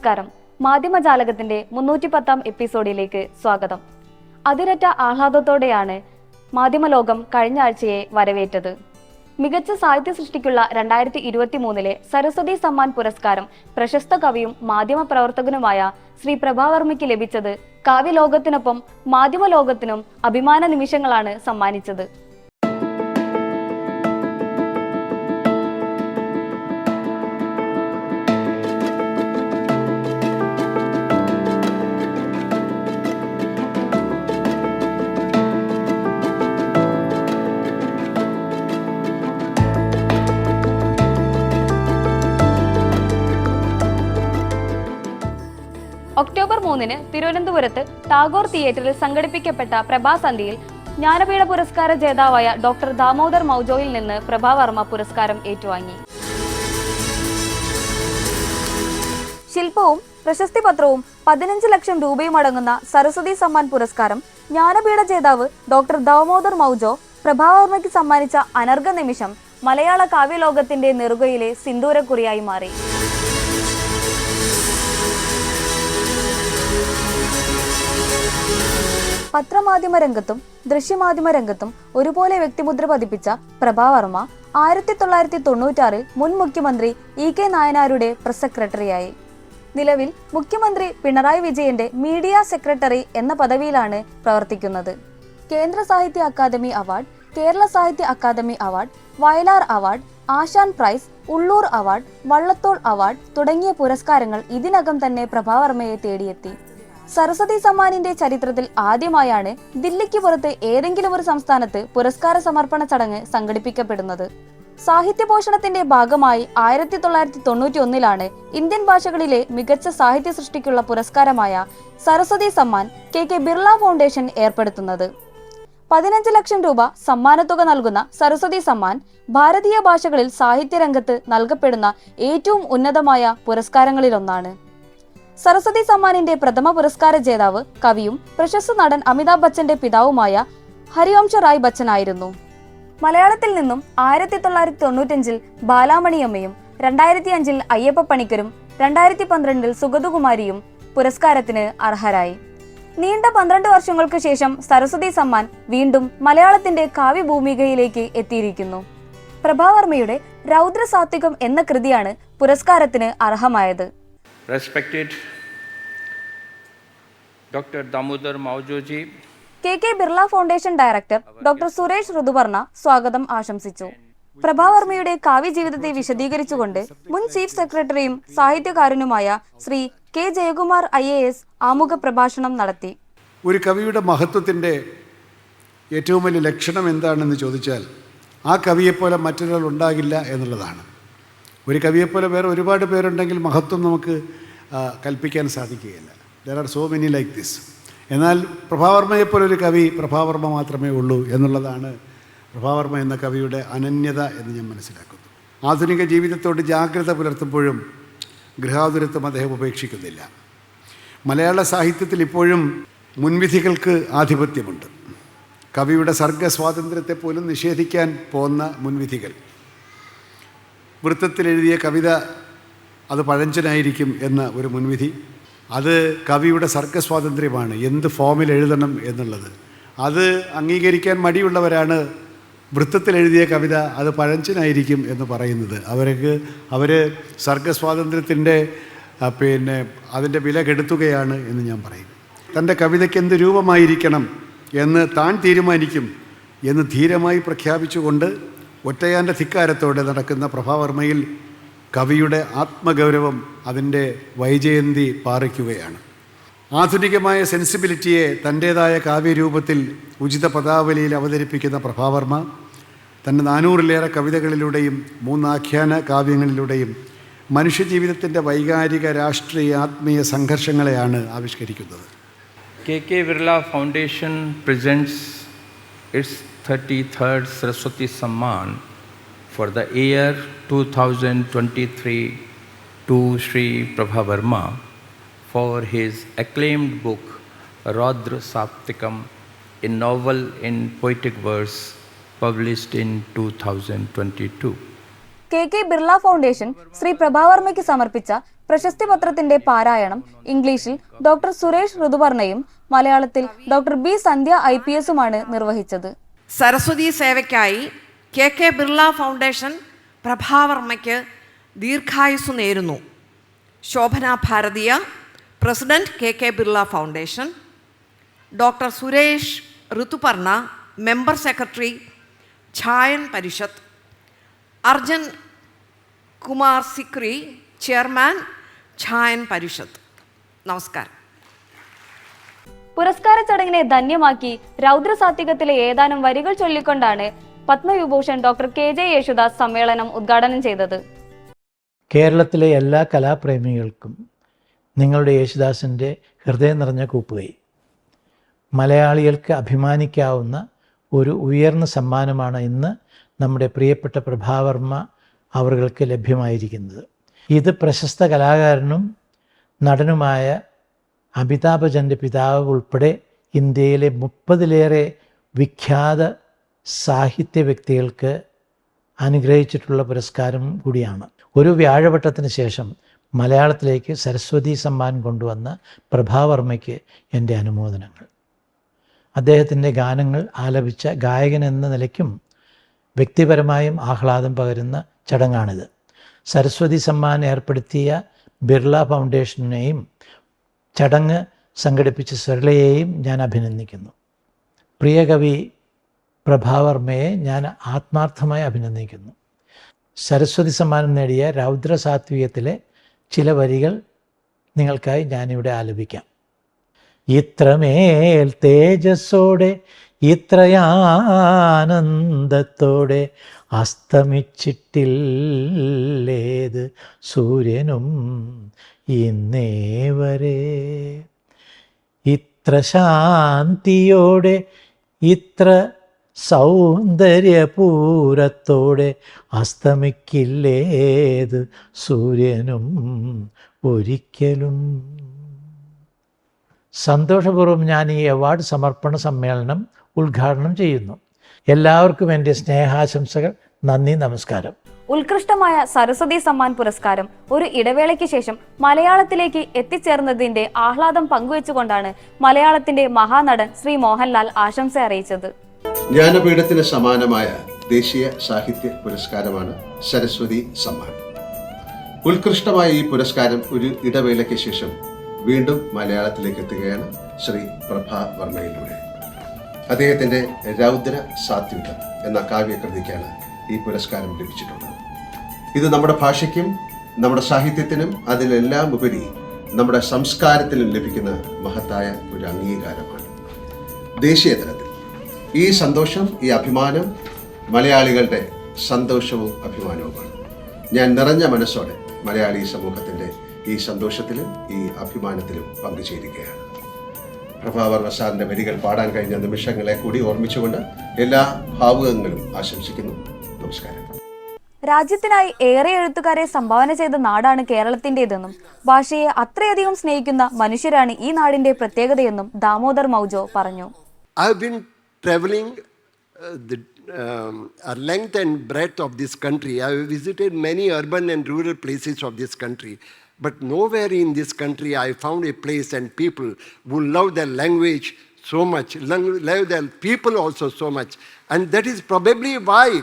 നമസ്കാരം. മാധ്യമജാലകത്തിന്റെ മുന്നൂറ്റി പത്താം എപ്പിസോഡിലേക്ക് സ്വാഗതം. അതിരറ്റ ആഹ്ലാദത്തോടെയാണ് മാധ്യമലോകം കഴിഞ്ഞ ആഴ്ചയെ വരവേറ്റത്. മികച്ച സാഹിത്യ സൃഷ്ടിക്കുള്ള രണ്ടായിരത്തി ഇരുപത്തി മൂന്നിലെ സരസ്വതി സമ്മാൻ പുരസ്കാരം പ്രശസ്ത കവിയും മാധ്യമ പ്രവർത്തകനുമായ ശ്രീ പ്രഭാവർമ്മയ്ക്ക് ലഭിച്ചത് കാവ്യലോകത്തിനൊപ്പം മാധ്യമലോകത്തിനും അഭിമാന നിമിഷങ്ങളാണ് സമ്മാനിച്ചത്. മൂന്നിന് തിരുവനന്തപുരത്ത് ടാഗോർ തിയേറ്ററിൽ സംഘടിപ്പിക്കപ്പെട്ട പ്രഭാസന്ധിയിൽ ജ്ഞാനപീഠ പുരസ്കാര ജേതാവായ ഡോക്ടർ ദാമോദർ മൗജോയിൽ നിന്ന് പ്രഭാവർമ്മ പുരസ്കാരം ഏറ്റുവാങ്ങി. ശില്പവും പ്രശസ്തി പത്രവും പതിനഞ്ച് ലക്ഷം രൂപയും അടങ്ങുന്ന സരസ്വതി സമ്മാൻ പുരസ്കാരം ജ്ഞാനപീഠ ജേതാവ് ഡോക്ടർ ദാമോദർ മൗജോ പ്രഭാവർമ്മയ്ക്ക് സമ്മാനിച്ച അനർഘ നിമിഷം മലയാള കാവ്യലോകത്തിന്റെ നെറുകയിലെ സിന്ദൂരക്കുറിയായി മാറി. പത്രമാധ്യമ രംഗത്തും ദൃശ്യമാധ്യമ രംഗത്തും ഒരുപോലെ വ്യക്തിമുദ്ര പതിപ്പിച്ച പ്രഭാവർമ്മ ആയിരത്തി തൊള്ളായിരത്തി തൊണ്ണൂറ്റാറിൽ മുൻ മുഖ്യമന്ത്രി ഇ കെ നായനാരുടെ പ്രസ് സെക്രട്ടറിയായി. നിലവിൽ മുഖ്യമന്ത്രി പിണറായി വിജയന്റെ മീഡിയ സെക്രട്ടറി എന്ന പദവിയിലാണ് പ്രവർത്തിക്കുന്നത്. കേന്ദ്ര സാഹിത്യ Akademi award Kerala Sahitya Akademi award Vayalar award Asan prize Ulloor award Vallathol award തുടങ്ങിയ പുരസ്കാരങ്ങൾ ഇതിനകം തന്നെ പ്രഭാവർമ്മയെ തേടിയെത്തി. സരസ്വതി സമ്മാനിന്റെ ചരിത്രത്തിൽ ആദ്യമായാണ് ദില്ലിക്ക് പുറത്ത് ഏതെങ്കിലും ഒരു സംസ്ഥാനത്ത് പുരസ്കാര സമർപ്പണ ചടങ്ങ് സംഘടിപ്പിക്കപ്പെടുന്നത്. സാഹിത്യ പോഷണത്തിന്റെ ഭാഗമായി ആയിരത്തി തൊള്ളായിരത്തി തൊണ്ണൂറ്റി ഒന്നിലാണ് ഇന്ത്യൻ ഭാഷകളിലെ മികച്ച സാഹിത്യ സൃഷ്ടിക്കുള്ള പുരസ്കാരമായ Saraswati Samman K K Birla foundation ഏർപ്പെടുത്തുന്നത്. പതിനഞ്ച് ലക്ഷം രൂപ സമ്മാനത്തുക നൽകുന്ന സരസ്വതി സമ്മാൻ ഭാരതീയ ഭാഷകളിൽ സാഹിത്യരംഗത്ത് നൽകപ്പെടുന്ന ഏറ്റവും ഉന്നതമായ പുരസ്കാരങ്ങളിലൊന്നാണ്. സരസ്വതി സമ്മാനിന്റെ പ്രഥമ പുരസ്കാര ജേതാവ് കവിയും പ്രശസ്ത നടൻ അമിതാഭ് ബച്ചന്റെ പിതാവുമായ ഹരിവംശ റായ് ബച്ചനായിരുന്നു. മലയാളത്തിൽ നിന്നും ആയിരത്തി തൊള്ളായിരത്തി തൊണ്ണൂറ്റഞ്ചിൽ ബാലാമണിയമ്മയും രണ്ടായിരത്തി അഞ്ചിൽ അയ്യപ്പ പണിക്കരും രണ്ടായിരത്തി പന്ത്രണ്ടിൽ സുഗതകുമാരിയും പുരസ്കാരത്തിന് അർഹരായി. നീണ്ട പന്ത്രണ്ട് വർഷങ്ങൾക്ക് ശേഷം സരസ്വതി സമ്മാൻ വീണ്ടും മലയാളത്തിന്റെ കാവ്യഭൂമികയിലേക്ക് എത്തിയിരിക്കുന്നു. പ്രഭാവർമ്മയുടെ രൗദ്രസാത്വികം എന്ന കൃതിയാണ് പുരസ്കാരത്തിന് അർഹമായത്. Respected Dr. Damodar Maujoji, K K Birla foundation director doctor Suresh Rituvarna സ്വാഗതം ആശംസിച്ചു. പ്രഭാവർമ്മയുടെ കാവ്യജീവിതത്തെ വിശദീകരിച്ചുകൊണ്ട് മുൻ ചീഫ് സെക്രട്ടറിയും സാഹിത്യകാരനുമായ Shri K Jayakumar I A S ആമുഖ പ്രഭാഷണം നടത്തി. ഒരു കവിയുടെ മഹത്വത്തിന്റെ ഏറ്റവും വലിയ ലക്ഷണം എന്താണെന്ന് ചോദിച്ചാൽ ആ കവിയെപ്പോലെ മറ്റൊരാൾ ഉണ്ടാകില്ല എന്നുള്ളതാണ്. ഒരു കവിയെപ്പോലെ വേറെ ഒരുപാട് പേരുണ്ടെങ്കിൽ മഹത്വം നമുക്ക് കൽപ്പിക്കാൻ സാധിക്കുകയില്ല. There are so many like this എന്നാൽ പ്രഭാവർമ്മയെപ്പോലെ ഒരു കവി പ്രഭാവർമ്മ മാത്രമേ ഉള്ളൂ എന്നുള്ളതാണ് പ്രഭാവർമ്മ എന്ന കവിയുടെ അനന്യത എന്ന് ഞാൻ മനസ്സിലാക്കുന്നു. ആധുനിക ജീവിതത്തോട് ജാഗ്രത പുലർത്തുമ്പോഴും ഗൃഹാതുരത്വം അദ്ദേഹം ഉപേക്ഷിക്കുന്നില്ല. മലയാള സാഹിത്യത്തിൽ ഇപ്പോഴും മുൻവിധികൾക്ക് ആധിപത്യമുണ്ട്. കവിയുടെ സർഗ സ്വാതന്ത്ര്യത്തെ പോലും നിഷേധിക്കാൻ പോന്ന മുൻവിധികൾ. വൃത്തത്തിൽ എഴുതിയ കവിത അത് പഴഞ്ചനായിരിക്കും എന്ന ഒരു മുൻവിധി. അത് കവിയുടെ സർഗ സ്വാതന്ത്ര്യമാണ് എന്ത് ഫോമിൽ എഴുതണം എന്നുള്ളത്. അത് അംഗീകരിക്കാൻ മടിയുള്ളവരാണ് വൃത്തത്തിൽ എഴുതിയ കവിത അത് പഴഞ്ചനായിരിക്കും എന്ന് പറയുന്നത്. അവർക്ക് അവർ സർഗ സ്വാതന്ത്ര്യത്തിന്റെ പിന്നെ അതിന്റെ വില കെടുത്തുകയാണ് എന്ന് ഞാൻ പറയും. തന്റെ കവിതയ്ക്ക് എന്ത് രൂപമായിരിക്കണം എന്ന് താൻ തീരുമാനിക്കും എന്ന് ധീരമായി പ്രഖ്യാപിച്ചുകൊണ്ട് ഒറ്റയാന്റെ ധിക്കാരത്തോടെ നടക്കുന്ന പ്രഭാവർമ്മയിൽ കവിയുടെ ആത്മഗൗരവം അതിന്റെ വൈജയന്തി പാറിക്കുകയാണ്. ആധുനികമായ സെൻസിബിലിറ്റിയെ തന്റേതായ കാവ്യരൂപത്തിൽ ഉചിത പദാവലിയിൽ അവതരിപ്പിക്കുന്ന പ്രഭാവർമ്മ തന്റെ നാനൂറിലേറെ കവിതകളിലൂടെയും മൂന്നാഖ്യാന കാവ്യങ്ങളിലൂടെയും മനുഷ്യജീവിതത്തിന്റെ വൈകാരിക രാഷ്ട്രീയ ആത്മീയ സംഘർഷങ്ങളെയാണ് ആവിഷ്കരിക്കുന്നത്. K K Birla foundation presents its 33rd Saraswati Samman for the year 2023 to Sri Prabha Verma for his acclaimed book Radra Saptikam, a novel in poetic verse published in 2022. K K Birla foundation Shri പ്രഭാവർമ്മയ്ക്ക് സമർപ്പിച്ച പ്രശസ്തി പത്രത്തിന്റെ പാരായണം ഇംഗ്ലീഷിൽ doctor Suresh ഋതുവർണയും മലയാളത്തിൽ doctor B Sandhya I നിർവഹിച്ചത് സരസ്വതി സേവയ്ക്കായി K K Birla foundation പ്രഭാവർമ്മയ്ക്ക് ദീർഘായുസ് നേരുന്നു. Shobhana Bharatiya president K K Birla foundation doctor Suresh Rituparna member secretary Chhayan Parishad Arjan Kumar Sikri chairman Chhayan Parishad. നമസ്കാരം. പുരസ്കാര ചടങ്ങിനെ ധന്യമാക്കി രൗദ്രസാത്വികത്തിലെ ഏതാനും വരികൾ ചൊല്ലിക്കൊണ്ടാണ് Padmavibhushan doctor K J Yesudas സമ്മേളനം ഉദ്ഘാടനം ചെയ്തത്. കേരളത്തിലെ എല്ലാ കലാപ്രേമികൾക്കും നിങ്ങളുടെ യേശുദാസിന്റെ ഹൃദയം നിറഞ്ഞ കൂപ്പുകൈ. മലയാളികൾക്ക് അഭിമാനിക്കാവുന്ന ഒരു ഉയർന്ന സമ്മാനമാണ് ഇന്ന് നമ്മുടെ പ്രിയപ്പെട്ട പ്രഭാവർമ്മ അവർക്ക് ലഭ്യമായിരിക്കുന്നത്. ഇത് പ്രശസ്ത കലാകാരനും നടനുമായ അമിതാഭ് ബച്ചന്റെ പിതാവ് ഉൾപ്പെടെ ഇന്ത്യയിലെ മുപ്പതിലേറെ വിഖ്യാത സാഹിത്യ വ്യക്തികൾക്ക് അനുഗ്രഹിച്ചിട്ടുള്ള പുരസ്കാരം കൂടിയാണ്. ഒരു വ്യാഴവട്ടത്തിന് ശേഷം മലയാളത്തിലേക്ക് സരസ്വതി സമ്മാൻ കൊണ്ടുവന്ന പ്രഭാവർമ്മയ്ക്ക് എന്റെ അനുമോദനങ്ങൾ. അദ്ദേഹത്തിന്റെ ഗാനങ്ങൾ ആലപിച്ച ഗായകൻ എന്ന നിലയ്ക്കും വ്യക്തിപരമായും ആഹ്ലാദം പകരുന്ന ചടങ്ങാണിത്. സരസ്വതി സമ്മാൻ ഏർപ്പെടുത്തിയ ബിർള ഫൗണ്ടേഷനെയും ചടങ്ങ് സംഘടിപ്പിച്ച സരളയെയും ഞാൻ അഭിനന്ദിക്കുന്നു. പ്രിയ കവി പ്രഭാവർമ്മയെ ഞാൻ ആത്മാർത്ഥമായി അഭിനന്ദിക്കുന്നു. സരസ്വതി സമ്മാനം നേടിയ രൗദ്രസാത്വികത്തിലെ ചില വരികൾ നിങ്ങൾക്കായി ഞാനിവിടെ ആലപിക്കാം. ഇത്രമേൽ തേജസ്സോടെ ഇത്രയാനന്ദത്തോടെ അസ്തമിച്ചിട്ടില്ലേത് സൂര്യനും ഇന്നേ വരെ. ഇത്ര ശാന്തിയോടെ ഇത്ര സൗന്ദര്യപൂരത്തോടെ അസ്തമിക്കില്ലേത് സൂര്യനും ഒരിക്കലും. സന്തോഷപൂർവം ഞാൻ ഈ അവാർഡ് സമർപ്പണ സമ്മേളനം ഉദ്ഘാടനം ചെയ്യുന്നു. എല്ലാവർക്കും എന്റെ സ്നേഹാശംസകൾ. നന്ദി നമസ്കാരം. ഉത്കൃഷ്ടമായ സരസ്വതി സമ്മാൻ പുരസ്കാരം ഒരു ഇടവേളയ്ക്ക് ശേഷം മലയാളത്തിലേക്ക് എത്തിച്ചേർന്നതിന്റെ ആഹ്ലാദം പങ്കുവെച്ചുകൊണ്ടാണ് മലയാളത്തിന്റെ മഹാനടൻ ശ്രീ മോഹൻലാൽ ആശംസ അറിയിച്ചത്. ജ്ഞാനപീഠത്തിന് സമാനമായ ദേശീയ സാഹിത്യ പുരസ്കാരമാണ് സരസ്വതി സമ്മാൻ. ഉത്കൃഷ്ടമായ ഈ പുരസ്കാരം ഒരു ഇടവേളയ്ക്ക് ശേഷം വീണ്ടും മലയാളത്തിലേക്ക് എത്തുകയാണ് ശ്രീ പ്രഭാ വർമ്മയിലൂടെ. അദ്ദേഹത്തിന്റെ രൗദ്ര സാത്വികം എന്ന കാവ്യകൃതിക്കാണ് ഈ പുരസ്കാരം ലഭിച്ചിട്ടുള്ളത്. ഇത് നമ്മുടെ ഭാഷയ്ക്കും നമ്മുടെ സാഹിത്യത്തിനും അതിലെല്ലാം ഉപരി നമ്മുടെ സംസ്കാരത്തിനും ലഭിക്കുന്ന മഹത്തായ ഒരു അംഗീകാരമാണ്. ദേശീയ തലത്തിൽ ഈ സന്തോഷം ഈ അഭിമാനം മലയാളികളുടെ സന്തോഷവും അഭിമാനവുമാണ്. ഞാൻ നിറഞ്ഞ മനസ്സോടെ മലയാളി സമൂഹത്തിന്റെ ഈ സന്തോഷത്തിലും ഈ അഭിമാനത്തിലും പങ്കുചേരുകയാണ്. പ്രഭാവർമ്മ സാറിന്റെ വരികൾ പാടാൻ കഴിഞ്ഞ നിമിഷങ്ങളെ കൂടി ഓർമ്മിച്ചുകൊണ്ട് എല്ലാ ഭാവുകങ്ങളും ആശംസിക്കുന്നു. നമസ്കാരം. രാജ്യത്തിനായി ഏറെ എഴുത്തുകാരെ സംഭാവന ചെയ്ത നാടാണ് കേരളത്തിന്റെതെന്നും ഭാഷയെ അത്രയധികം സ്നേഹിക്കുന്ന മനുഷ്യരാണ് ഈ നാടിന്റെ പ്രത്യേകതയെന്നും ദാമോദർ മൗജോ പറഞ്ഞു uh, the um, uh, length and breadth of this country. I have visited many urban and rural places of this country. But nowhere in this country I found a place and people who love their language so much, love their people also so much. And that is probably why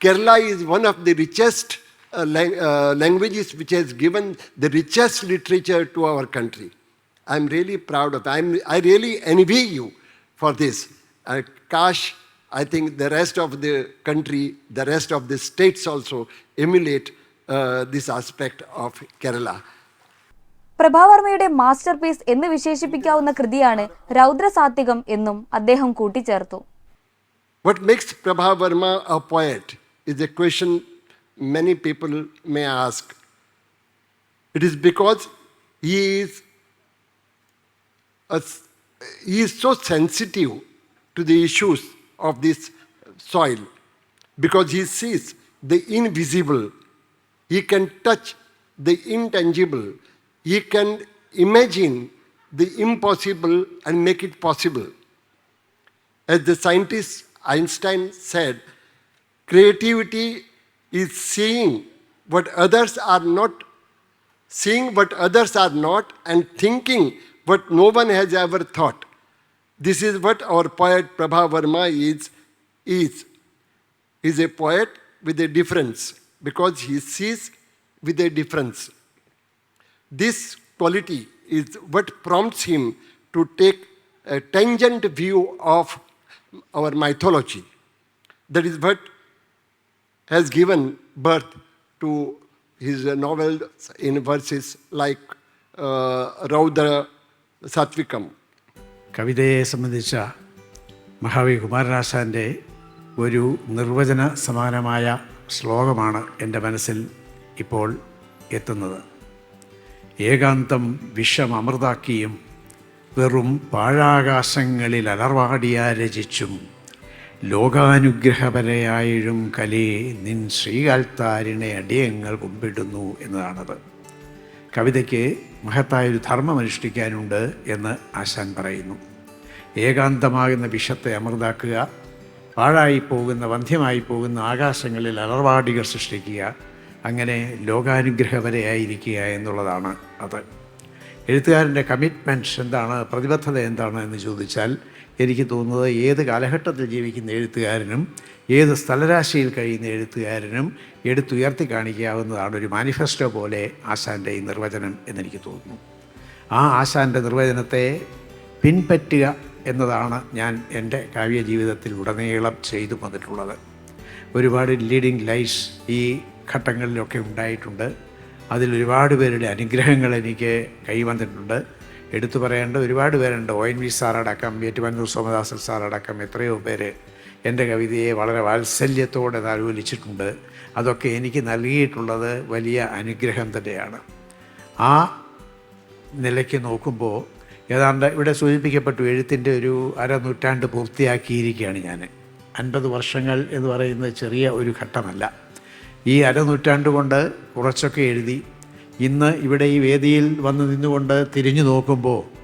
Kerala is one of the richest uh, lang- uh, languages which has given the richest literature to our country. I'm really proud of I'm, I really envy you for this. Uh, Kash, I think the rest of the country, the rest of the states also emulate uh, this aspect of Kerala. പ്രഭാവർമ്മയുടെ masterpiece എന്ന് വിശേഷിപ്പിക്കാവുന്ന കൃതിയാണ് രൗദ്രസാത്വികം എന്നും അദ്ദേഹം കൂട്ടിച്ചേർത്തു What makes Prabha Verma a poet is a question many people may ask. It is because he is, a, he is so sensitive to the issues of this soil because he sees the invisible. He can touch the intangible. He can imagine the impossible and make it possible. As the scientist Einstein said, creativity is seeing what others are not, seeing what others are not, and thinking what no one has ever thought. This is what our poet Prabha Verma is. is. He's a poet with a difference because he sees with a difference. This quality is what prompts him to take a tangent view of our mythology. That is what has given birth to his novels in verses like uh, Raudra Satvikam. കവിതയെ സംബന്ധിച്ച മഹാവി കുമാരനാശാന്റെ ഒരു നിർവചന സമാനമായ ശ്ലോകമാണ് എന്റെ മനസ്സിൽ ഇപ്പോൾ എത്തുന്നത് ഏകാന്തം വിഷം അമൃതാക്കിയും വെറും പാഴാകാശങ്ങളിൽ അലർവാടിയാ രചിച്ചും ലോകാനുഗ്രഹപരയായിഴും കലേ നിൻ ശ്രീകാൽത്താരിനെ അടിയങ്ങൾ കുമ്പിടുന്നു എന്നതാണത്. കവിതയ്ക്ക് മഹത്തായൊരു ധർമ്മം അനുഷ്ഠിക്കാനുണ്ട് എന്ന് ആശാൻ പറയുന്നു. ഏകാന്തമാകുന്ന വിഷത്തെ അമൃതാക്കുക പാഴായി പോകുന്ന വന്ധ്യമായി പോകുന്ന ആകാശങ്ങളിൽ അലർവാടികൾ സൃഷ്ടിക്കുക അങ്ങനെ ലോകാനുഗ്രഹപരയായിരിക്കുക എന്നുള്ളതാണ് അത്. എഴുത്തുകാരന്റെ കമ്മിറ്റ്മെന്റ്സ് എന്താണ് പ്രതിബദ്ധത എന്താണ് എന്ന് ചോദിച്ചാൽ എനിക്ക് തോന്നുന്നത് ഏത് കാലഘട്ടത്തിൽ ജീവിക്കുന്ന എഴുത്തുകാരനും ഏത് സ്ഥലരാശിയിൽ കഴിയുന്ന എഴുത്തുകാരനും എടുത്തുയർത്തി കാണിക്കാവുന്നതാണ് ഒരു മാനിഫെസ്റ്റോ പോലെ ആശാന്റെ ഈ നിർവചനം എന്നെനിക്ക് തോന്നുന്നു. ആ ആശാന്റെ നിർവചനത്തെ പിൻപറ്റുക എന്നതാണ് ഞാൻ എന്റെ കാവ്യ ജീവിതത്തിൽ ഉടനീളം ചെയ്തു വന്നിട്ടുള്ളത്. ഒരുപാട് ലീഡിങ് ലൈറ്റ്സ് ഈ ഘട്ടങ്ങളിലൊക്കെ ഉണ്ടായിട്ടുണ്ട്. അതിൽ ഒരുപാട് പേരുടെ അനുഗ്രഹങ്ങൾ എനിക്ക് കൈവന്നിട്ടുണ്ട് എടുത്തു പറയേണ്ട ഒരുപാട് പേരുണ്ട്. ഒ എൻ വി സാറടക്കം ഏറ്റുമാനൂർ സോമദാസൻ സാറടക്കം എത്രയോ പേര് എന്റെ കവിതയെ വളരെ വാത്സല്യത്തോടെ അനുകൂലിച്ചിട്ടുണ്ട് അതൊക്കെ എനിക്ക് നൽകിയിട്ടുള്ളത് വലിയ അനുഗ്രഹം തന്നെയാണ്. ആ നിലയ്ക്ക് നോക്കുമ്പോൾ ഏതാണ്ട് ഇവിടെ സൂചിപ്പിക്കപ്പെട്ടു എഴുത്തിന്റെ ഒരു അരനൂറ്റാണ്ട് പൂർത്തിയാക്കിയിരിക്കുകയാണ് ഞാൻ. അൻപത് വർഷങ്ങൾ എന്ന് പറയുന്നത് ചെറിയ ഒരു ഘട്ടമല്ല. ഈ അരനൂറ്റാണ്ട് കൊണ്ട് കുറച്ചൊക്കെ എഴുതി ഇന്ന് ഇവിടെ ഈ വേദിയിൽ വന്ന് നിന്നുകൊണ്ട് തിരിഞ്ഞു നോക്കുമ്പോൾ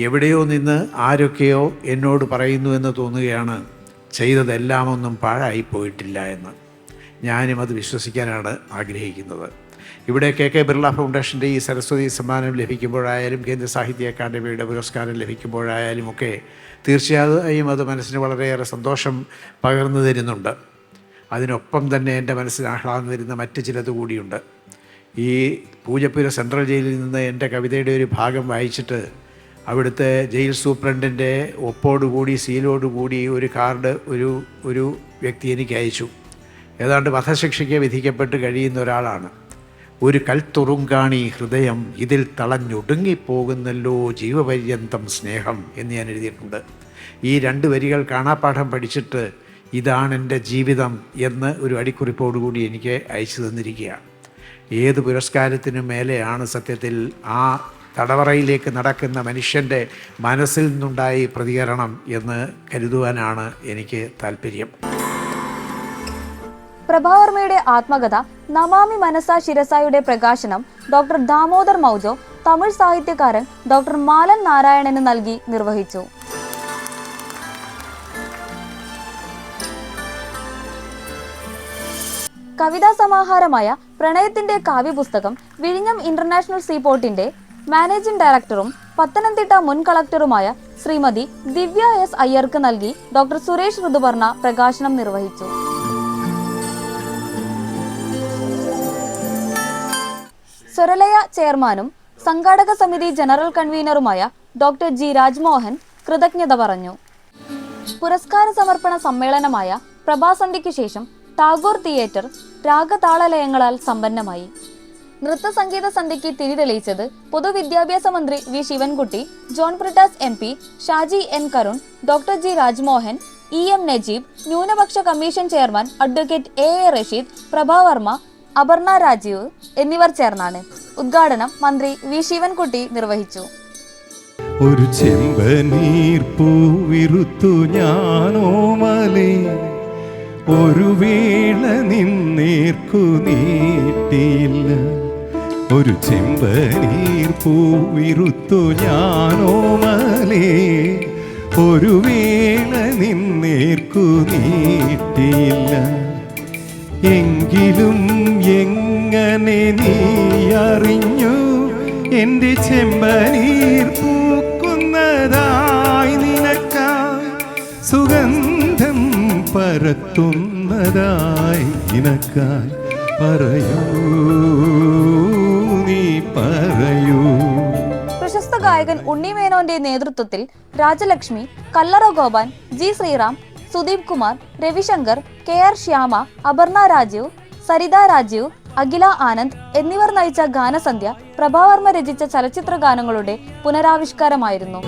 എവിടെയോ നിന്ന് ആരൊക്കെയോ എന്നോട് പറയുന്നു എന്ന് തോന്നുകയാണ്. ചെയ്തതെല്ലാം ഒന്നും പാഴായി പോയിട്ടില്ല എന്ന്. ഞാനും അത് വിശ്വസിക്കാനാണ് ആഗ്രഹിക്കുന്നത്. ഇവിടെ കെ കെ ബിർള ഫൗണ്ടേഷന്റെ ഈ സരസ്വതി സമ്മാനം ലഭിക്കുമ്പോഴായാലും കേന്ദ്ര സാഹിത്യ അക്കാദമിയുടെ പുരസ്കാരം ലഭിക്കുമ്പോഴായാലും ഒക്കെ തീർച്ചയായും അത് മനസ്സിന് വളരെയേറെ സന്തോഷം പകർന്നു തരുന്നുണ്ട്. അതിനൊപ്പം തന്നെ എന്റെ മനസ്സിന് ആഹ്ലാദം തരുന്ന മറ്റ് ചിലത് കൂടിയുണ്ട്. ഈ പൂജപ്പുര സെൻട്രൽ ജയിലിൽ നിന്ന് എന്റെ കവിതയുടെ ഒരു ഭാഗം വായിച്ചിട്ട് അവിടുത്തെ ജയിൽ സൂപ്രണ്ടിന്റെ ഒപ്പോടുകൂടി സീലോടുകൂടി ഒരു കാർഡ് ഒരു ഒരു വ്യക്തി എനിക്ക് അയച്ചു. ഏതാണ്ട് വധശിക്ഷയ്ക്ക് വിധിക്കപ്പെട്ട് കഴിയുന്ന ഒരാളാണ്. ഒരു കൽത്തുറുങ്കാണി ഹൃദയം ഇതിൽ തളഞ്ഞൊടുങ്ങിപ്പോകുന്നല്ലോ ജീവപര്യന്തം സ്നേഹം എന്ന് ഞാൻ എഴുതിയിട്ടുണ്ട്. ഈ രണ്ട് വരികൾ കാണാപ്പാഠം പഠിച്ചിട്ട് ഇതാണ് എന്റെ ജീവിതം എന്ന് ഒരു അടിക്കുറിപ്പോടുകൂടി എനിക്ക് അയച്ചു തന്നിരിക്കുകയാണ്. ഏത് പുരസ്കാരത്തിനും മേലെയാണ് സത്യത്തിൽ ആ തടവറയിലേക്ക് നടക്കുന്ന മനുഷ്യന്റെ മനസ്സിൽ നിന്നുണ്ടായി പ്രതികരണം എന്ന് കരുതുവാനാണ് എനിക്ക് താല്പര്യം പ്രഭാവർമ്മയുടെ ആത്മകഥ നമാമി മനസ ശിരസായുടെ പ്രകാശനം ഡോക്ടർ ദാമോദർ മൗജോ തമിഴ് സാഹിത്യകാരൻ ഡോക്ടർ മാലൻ നാരായണന് നൽകി നിർവഹിച്ചു. കവിതാ സമാഹാരമായ പ്രണയത്തിന്റെ കാവ്യപുസ്തകം വിഴിഞ്ഞം ഇന്റർനാഷണൽ സീപോർട്ടിന്റെ മാനേജിംഗ് ഡയറക്ടറും പത്തനംതിട്ട മുൻ കളക്ടറുമായ ശ്രീമതി ദിവ്യ എസ് അയ്യർക്ക് നൽകി ഡോക്ടർ സുരേഷ് ഋതുവർണ പ്രകാശനം നിർവഹിച്ചു. സ്വരലയ ചെയർമാനും സംഘാടക സമിതി ജനറൽ കൺവീനറുമായ ഡോക്ടർ ജി രാജ്മോഹൻ കൃതജ്ഞത പറഞ്ഞു. പുരസ്കാര സമർപ്പണ സമ്മേളനമായ പ്രഭാസന്ധിക്ക് ശേഷം ടാഗോർ തിയേറ്റർ രാഗതാളലയങ്ങളാൽ സമ്പന്നമായി. നൃത്തസംഗീത സന്ധ്യയ്ക്ക് തിരി തെളിയിച്ചത് പൊതുവിദ്യാഭ്യാസ മന്ത്രി V Sivankutty John Brittas M P Shaji N Karun doctor G Rajmohan E M Najeeb ന്യൂനപക്ഷ commission chairman advocate A A Rasheed Prabhavarma Aparna Rajeev എന്നിവർ ചേർന്നാണ്. ഉദ്ഘാടനം മന്ത്രി വി ശിവൻകുട്ടി നിർവഹിച്ചു. ഒരു ചെമ്പനീർ പൂവിരുത്തു ഞാനോമലേ ഒരു വീണ നിന്നേർക്കു നീട്ടിയില്ല. ഒരു ചെമ്പനീർ പൂവിരുത്തു ഞാനോമലേ ഒരു വീണ നിന്നേർക്കു നീട്ടിയില്ല. എങ്കിലും എങ്ങനെ നീ അറിഞ്ഞു? എന്റെ ചെമ്പനീർ പൂക്കുന്നതായി നിനക്കായി സുഗന്ധം പരത്തുന്നതായി നിനക്കായി പറയൂ. നീ പറയൂ. പ്രശസ്ത ഗായകൻ ഉണ്ണി മേനോന്റെ നേതൃത്വത്തിൽ Rajalakshmi Kallara Gopan G Sreeram Sudeep Kumar Ravishankar K R Shyama Aparna Rajeev Saritha Rajeev Akhila Anand എന്നിവർ നയിച്ച ഗാനസന്ധ്യ പ്രഭാവർമ്മ രചിച്ച ചലച്ചിത്ര ഗാനങ്ങളുടെ പുനരാവിഷ്കാരമായിരുന്നു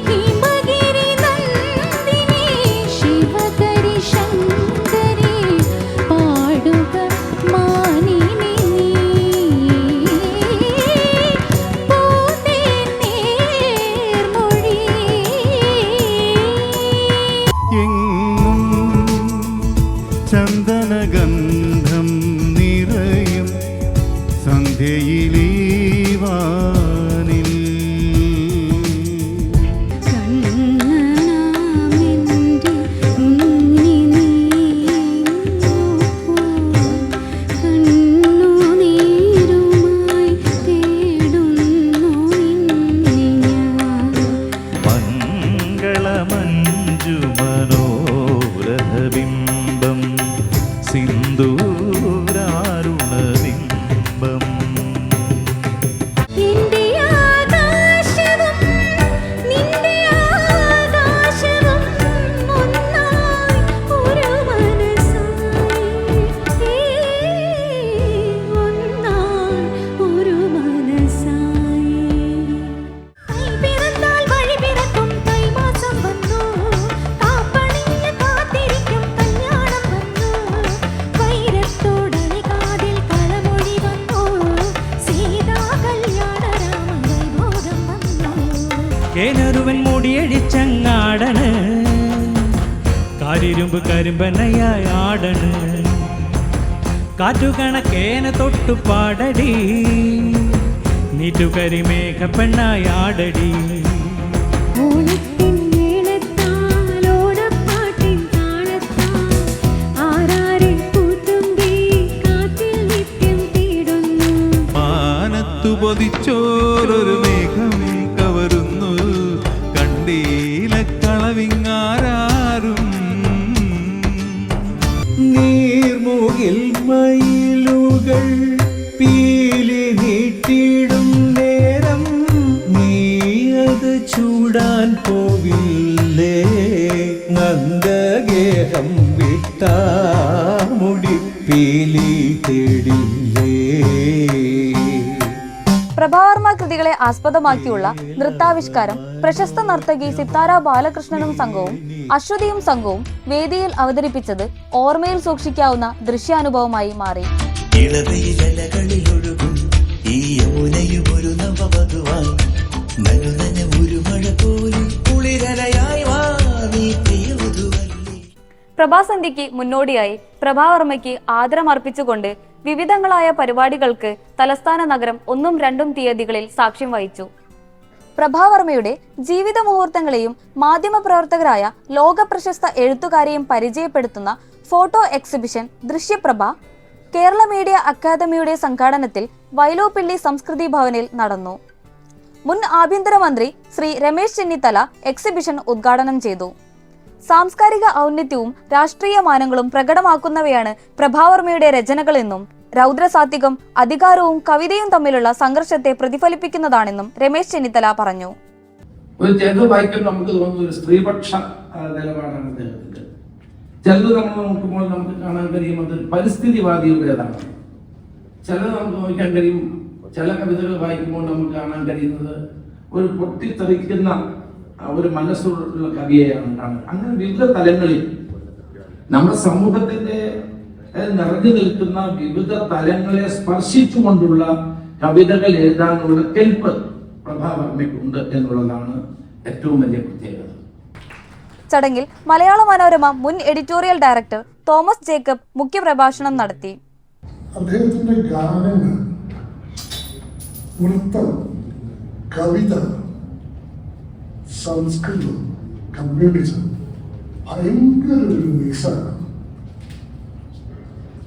കാരിരുമ്പ് കരിമ്പനയായി ആടണ്. കാറ്റുകണക്കേന തൊട്ടു പാടടി. നീറ്റുകരിമേഘ പെണ്ണായി ആടടി. ചോറൊരു തേടില്ലേ? പ്രഭാവർമ്മ കൃതികളെ ആസ്പദമാക്കിയുള്ള നൃത്താവിഷ്കാരം പ്രശസ്ത നർത്തകി സിത്താര ബാലകൃഷ്ണനും സംഘവും അശ്വതിയും സംഘവും വേദിയിൽ അവതരിപ്പിച്ചത് ഓർമ്മയിൽ സൂക്ഷിക്കാവുന്ന ദൃശ്യാനുഭവമായി മാറി. ഒരു മഴ പോലും കുളിരലയായി വാ നീ പ്രിയവധുവല്ലേ പ്രഭാസന്ധ്യയ്ക്ക് മുന്നോടിയായി പ്രഭാവർമ്മയ്ക്ക് ആദരമർപ്പിച്ചുകൊണ്ട് വിവിധങ്ങളായ പരിപാടികൾക്ക് തലസ്ഥാന നഗരം ഒന്നും രണ്ടും തീയതികളിൽ സാക്ഷ്യം വഹിച്ചു. പ്രഭാവർമ്മയുടെ ജീവിത മുഹൂർത്തങ്ങളെയും മാധ്യമപ്രവർത്തകരായ ലോക പ്രശസ്ത എഴുത്തുകാരെയും പരിചയപ്പെടുത്തുന്ന photo exhibition Drishyaprabha Kerala media അക്കാദമിയുടെ സംഘാടനത്തിൽ വൈലോപ്പിള്ളി സംസ്കൃതി ഭവനിൽ നടന്നു. മുൻ ആഭ്യന്തരമന്ത്രി ശ്രീ രമേശ് ചെന്നിത്തല എക്സിബിഷൻ ഉദ്ഘാടനം ചെയ്തു. സാംസ്കാരിക ഔന്നത്യവും രാഷ്ട്രീയ മാനങ്ങളും പ്രകടമാക്കുന്നവയാണ് പ്രഭാവർമ്മയുടെ രചനകളെന്നും രൗദ്രസാത്വികം അധികാരവും കവിതയും തമ്മിലുള്ള സംഘർഷത്തെ പ്രതിഫലിപ്പിക്കുന്നതാണെന്നും രമേശ് ചെന്നിത്തല പറഞ്ഞു. ഒരു ചിലത് വായിക്കുമ്പോൾ നമുക്ക് തോന്നുന്ന ഒരു സ്ത്രീപക്ഷ നിലപാടാണ് അദ്ദേഹത്തിന്റെ ചിലത് നമ്മൾ നോക്കുമ്പോൾ നമുക്ക് കാണാൻ കഴിയും അത് പരിസ്ഥിതിവാദിയുടേതാണ്. ചിലത് നമുക്ക് നോക്കാൻ കഴിയും ചില കവിതകൾ വായിക്കുമ്പോൾ നമുക്ക് കാണാൻ കഴിയുന്നത് ഒരു പൊട്ടിത്തെറിക്കുന്ന ഒരു മനസ്സുള്ള കവിയെയാണ് കാണുന്നത് അങ്ങനെ വിവിധ തലങ്ങളിൽ നമ്മുടെ സമൂഹത്തിന്റെ നിറഞ്ഞു നിൽക്കുന്ന വിവിധ തലങ്ങളെ സ്പർശിച്ചുകൊണ്ടുള്ള കവിതകൾ എഴുതാനുള്ള കെൽപ്പ് പ്രഭാവർമ്മയ്ക്കുണ്ട് എന്നുള്ളതാണ് ഏറ്റവും വലിയ പ്രത്യേകത. ചടങ്ങിൽ മലയാള മനോരമ മുൻ എഡിറ്റോറിയൽ ഡയറക്ടർ തോമസ് ജേക്കബ് മുഖ്യപ്രഭാഷണം നടത്തി. അദ്ദേഹത്തിന്റെ ഗാനങ്ങൾ നൃത്തം കവിത സംസ്കൃതം കമ്മ്യൂണിസം ഭയങ്കര ഒരു മിക്സാണ്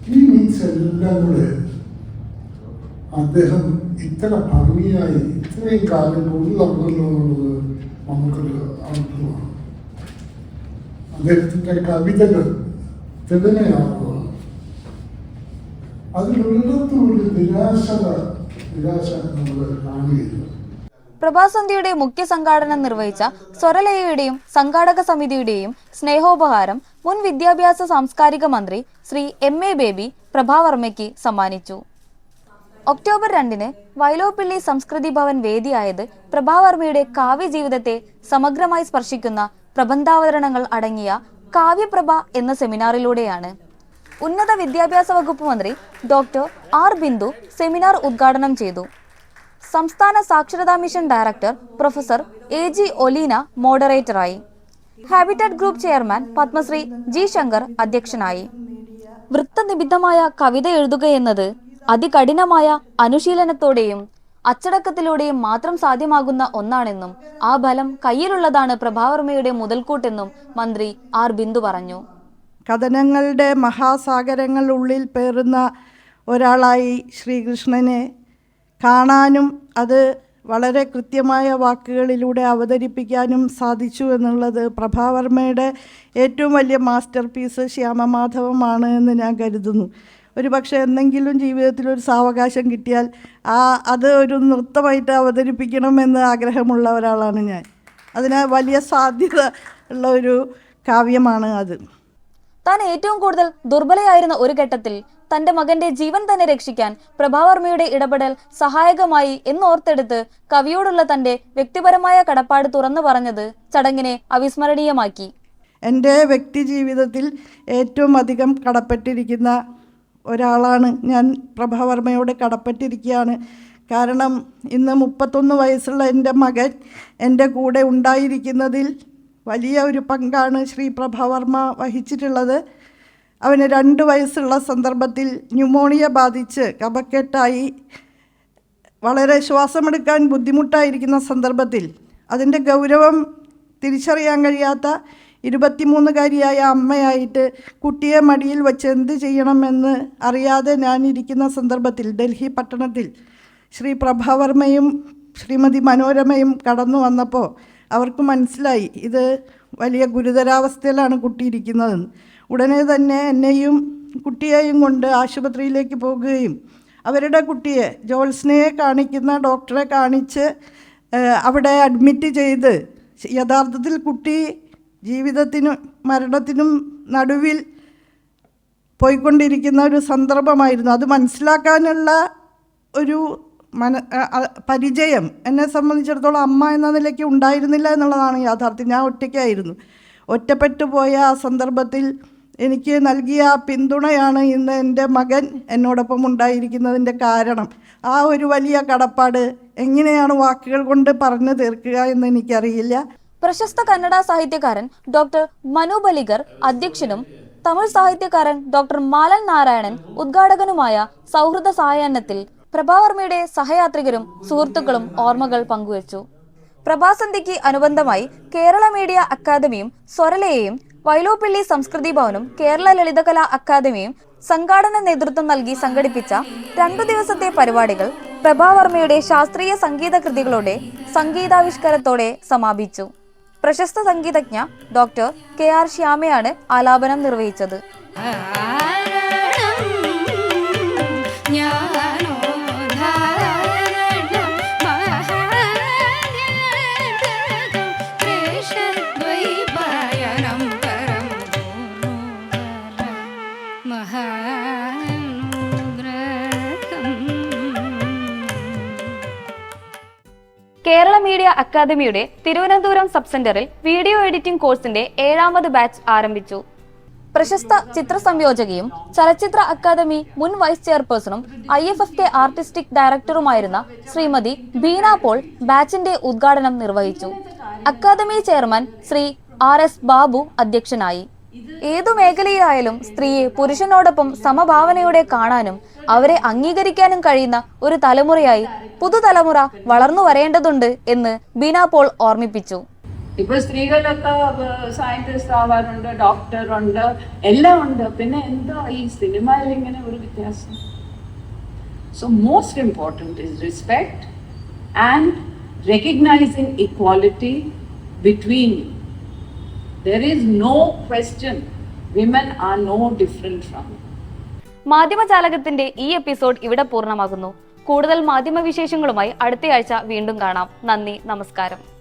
ഈ മീൻസ് എല്ലാം കൂടെ അദ്ദേഹം ഇത്ര ഭംഗിയായി ഇത്രയും കാലം നടന്നല്ലോ എന്നുള്ളത് നമുക്കൊരു അത്ഭുതമാണ് അദ്ദേഹത്തിന്റെ കവിതകൾ അതിലൊരിടത്തും ഒരു നിരാശത നിരാശ നമ്മൾ കാണുകയില്ല. പ്രഭാസന്ധ്യയുടെ മുഖ്യ സംഘാടനം നിർവഹിച്ച സ്വരലയയുടെയും സംഘാടക സമിതിയുടെയും സ്നേഹോപഹാരം മുൻ വിദ്യാഭ്യാസ സാംസ്കാരിക മന്ത്രി ശ്രീ എം എ ബേബി പ്രഭാവർമ്മയ്ക്ക് സമ്മാനിച്ചു. ഒക്ടോബർ രണ്ടിന് വൈലോപ്പിള്ളി സംസ്കൃതി ഭവൻ വേദിയായത് പ്രഭാവർമ്മയുടെ കാവ്യ ജീവിതത്തെ സമഗ്രമായി സ്പർശിക്കുന്ന പ്രബന്ധാവതരണങ്ങൾ അടങ്ങിയ കാവ്യപ്രഭ എന്ന സെമിനാറിലൂടെയാണ്. ഉന്നത വിദ്യാഭ്യാസ വകുപ്പ് മന്ത്രി ഡോക്ടർ ആർ ബിന്ദു സെമിനാർ ഉദ്ഘാടനം ചെയ്തു. സംസ്ഥാന സാക്ഷരതാ mission director professor A G Olina മോഡറേറ്ററായി. Habitat group chairman Padmashri G Shankar അധ്യക്ഷനായി. വൃത്തനിബിദ്ധമായ കവിത എഴുതുക എന്നത് അതികഠിനമായ അനുശീലനത്തോടെയും അച്ചടക്കത്തിലൂടെയും മാത്രം സാധ്യമാകുന്ന ഒന്നാണെന്നും ആ ബലം കയ്യിലുള്ളതാണ് പ്രഭാവർമ്മയുടെ മുതൽക്കൂട്ടെന്നും മന്ത്രി ആർ ബിന്ദു പറഞ്ഞു. കഥനങ്ങളുടെ മഹാസാഗരങ്ങൾ ഉള്ളിൽ പേറുന്ന ഒരാളായി ശ്രീകൃഷ്ണനെ കാണാനും അത് വളരെ കൃത്യമായ വാക്കുകളിലൂടെ അവതരിപ്പിക്കാനും സാധിച്ചു എന്നുള്ളത് പ്രഭാവർമ്മയുടെ ഏറ്റവും വലിയ മാസ്റ്റർ പീസ് ശ്യാമമാധവമാണ് എന്ന് ഞാൻ കരുതുന്നു. ഒരു പക്ഷേ എന്തെങ്കിലും ജീവിതത്തിൽ ഒരു സാവകാശം കിട്ടിയാൽ ആ അത് ഒരു നൃത്തമായിട്ട് അവതരിപ്പിക്കണമെന്ന് ആഗ്രഹമുള്ള ഒരാളാണ് ഞാൻ. അതിന് വലിയ സാധ്യത ഉള്ള ഒരു കാവ്യമാണ് അത്. താൻ ഏറ്റവും കൂടുതൽ ദുർബലയായിരുന്ന ഒരു ഘട്ടത്തിൽ തന്റെ മകന്റെ ജീവൻ തന്നെ രക്ഷിക്കാൻ പ്രഭാവർമ്മയുടെ ഇടപെടൽ സഹായകമായി എന്നോർത്തെടുത്ത് കവിയോടുള്ള തന്റെ വ്യക്തിപരമായ കടപ്പാട് തുറന്നു പറഞ്ഞത് ചടങ്ങിനെ അവിസ്മരണീയമാക്കി. എന്റെ വ്യക്തി ജീവിതത്തിൽ ഏറ്റവും അധികം കടപ്പെട്ടിരിക്കുന്ന ഒരാളാണ് ഞാൻ പ്രഭാവർമ്മയോട് കടപ്പെട്ടിരിക്കുകയാണ്. കാരണം ഇന്ന് മുപ്പത്തൊന്ന് വയസ്സുള്ള എന്റെ മകൻ എന്റെ കൂടെ ഉണ്ടായിരിക്കുന്നതിൽ വലിയ ഒരു പങ്കാണ് ശ്രീ പ്രഭാവർമ്മ വഹിച്ചിട്ടുള്ളത്. അവന് രണ്ട് വയസ്സുള്ള സന്ദർഭത്തിൽ ന്യൂമോണിയ ബാധിച്ച് കപക്കെട്ടായി വളരെ ശ്വാസമെടുക്കാൻ ബുദ്ധിമുട്ടായിരിക്കുന്ന സന്ദർഭത്തിൽ അതിന്റെ ഗൗരവം തിരിച്ചറിയാൻ കഴിയാത്ത ഇരുപത്തിമൂന്നുകാരിയായ അമ്മയായിട്ട് കുട്ടിയെ മടിയിൽ വച്ച് എന്ത് ചെയ്യണമെന്ന് അറിയാതെ ഞാനിരിക്കുന്ന സന്ദർഭത്തിൽ ഡൽഹി പട്ടണത്തിൽ ശ്രീ പ്രഭാവർമ്മയും ശ്രീമതി മനോരമയും കടന്നു വന്നപ്പോൾ അവർക്ക് മനസ്സിലായി. ഇത് വലിയ ഗുരുതരാവസ്ഥയിലാണ് കുട്ടി ഇരിക്കുന്നതെന്ന് ഉടനെ തന്നെ എന്നെയും കുട്ടിയെയും കൊണ്ട് ആശുപത്രിയിലേക്ക് പോകുകയും അവരുടെ കുട്ടിയെ ജോത്സ്നയെ കാണിക്കുന്ന ഡോക്ടറെ കാണിച്ച് അവിടെ അഡ്മിറ്റ് ചെയ്ത് യഥാർത്ഥത്തിൽ കുട്ടി ജീവിതത്തിനും മരണത്തിനും നടുവിൽ പോയിക്കൊണ്ടിരിക്കുന്ന ഒരു സന്ദർഭമായിരുന്നു. അത് മനസ്സിലാക്കാനുള്ള ഒരു മന പരിചയം. എന്നെ സംബന്ധിച്ചിടത്തോളം അമ്മ എന്ന നിലയ്ക്ക് ഉണ്ടായിരുന്നില്ല എന്നുള്ളതാണ് യാഥാർത്ഥ്യം. ഞാൻ ഒറ്റയ്ക്കായിരുന്നു. ഒറ്റപ്പെട്ടു പോയ ആ സന്ദർഭത്തിൽ എനിക്ക് നൽകിയ പിന്തുണയാണ് ഇന്ന് എന്റെ മകൻ എന്നോടൊപ്പം ഉണ്ടായിരിക്കുന്നതിന്റെ കാരണം. ആ ഒരു വലിയ കടപ്പാട് എങ്ങനെയാണ് വാക്കുകൾ കൊണ്ട് പറഞ്ഞു തീർക്കുക എന്ന് എനിക്കറിയില്ല. പ്രശസ്ത കന്നഡ സാഹിത്യകാരൻ ഡോക്ടർ മനു ബലിഗർ അധ്യക്ഷനും തമിഴ് സാഹിത്യകാരൻ ഡോക്ടർ മാലൻ നാരായണൻ ഉദ്ഘാടകനുമായ സൗഹൃദ സായാഹ്നത്തിൽ പ്രഭാവർമ്മയുടെ സഹയാത്രികരും സുഹൃത്തുക്കളും ഓർമ്മകൾ പങ്കുവച്ചു. പ്രഭാസന്ധ്യയ്ക്ക് അനുബന്ധമായി കേരള മീഡിയ അക്കാദമിയും സ്വരലയെയും വൈലോപ്പിള്ളി സംസ്കൃതി ഭവനും കേരള ലളിതകലാ അക്കാദമിയും സംഘാടന നേതൃത്വം നൽകി സംഘടിപ്പിച്ച രണ്ടു ദിവസത്തെ പരിപാടികൾ പ്രഭാവർമ്മയുടെ ശാസ്ത്രീയ സംഗീത കൃതികളുടെ സംഗീതാവിഷ്കാരത്തോടെ സമാപിച്ചു. പ്രശസ്ത സംഗീതജ്ഞ ഡോക്ടർ കെ ആർ ശ്യാമയാണ് ആലാപനം നിർവഹിച്ചത്. അക്കാദമിയുടെ തിരുവനന്തപുരം സബ് സെന്ററിൽ വീഡിയോ എഡിറ്റിംഗ് കോഴ്സിന്റെ ഏഴാമത് ബാച്ച് ആരംഭിച്ചു. പ്രശസ്ത ചിത്ര സംയോജകയും ചലച്ചിത്ര അക്കാദമി മുൻ vice ചെയർപേഴ്സണും I F F K artistic ഡയറക്ടറുമായിരുന്ന Shrimati Beena Paul ബാച്ചിന്റെ ഉദ്ഘാടനം നിർവഹിച്ചു. Academy chairman Shri R S Babu അധ്യക്ഷനായി. ഏതു മേഖലയിലായാലും സ്ത്രീയെ പുരുഷനോടൊപ്പം സമഭാവനയോടെ കാണാനും അവരെ അംഗീകരിക്കാനും കഴിയുന്ന ഒരു തലമുറയായി പുതുതലമുറ വളർന്നു വരേണ്ടതുണ്ട് എന്ന് ബീന പോൾ ഓർമ്മിപ്പിച്ചു ഇപ്പൊ സ്ത്രീകളൊക്കെ സയന്റിസ്റ്റ് ആവാറുണ്ട് ഡോക്ടർ ഉണ്ട് എല്ലാം ഉണ്ട് പിന്നെ എന്താ ഈ സിനിമയിൽ ഇങ്ങനെ ഒരു വ്യത്യാസം so most important is respect and recognising equality between. There is no question. Women are no different from. മാധ്യമജാലകത്തിന്റെ ഈ എപ്പിസോഡ് ഇവിടെ പൂർണമാകുന്നു. കൂടുതൽ മാധ്യമവിശേഷങ്ങളുമായി അടുത്തയാഴ്ച വീണ്ടും കാണാം. നന്ദി നമസ്കാരം.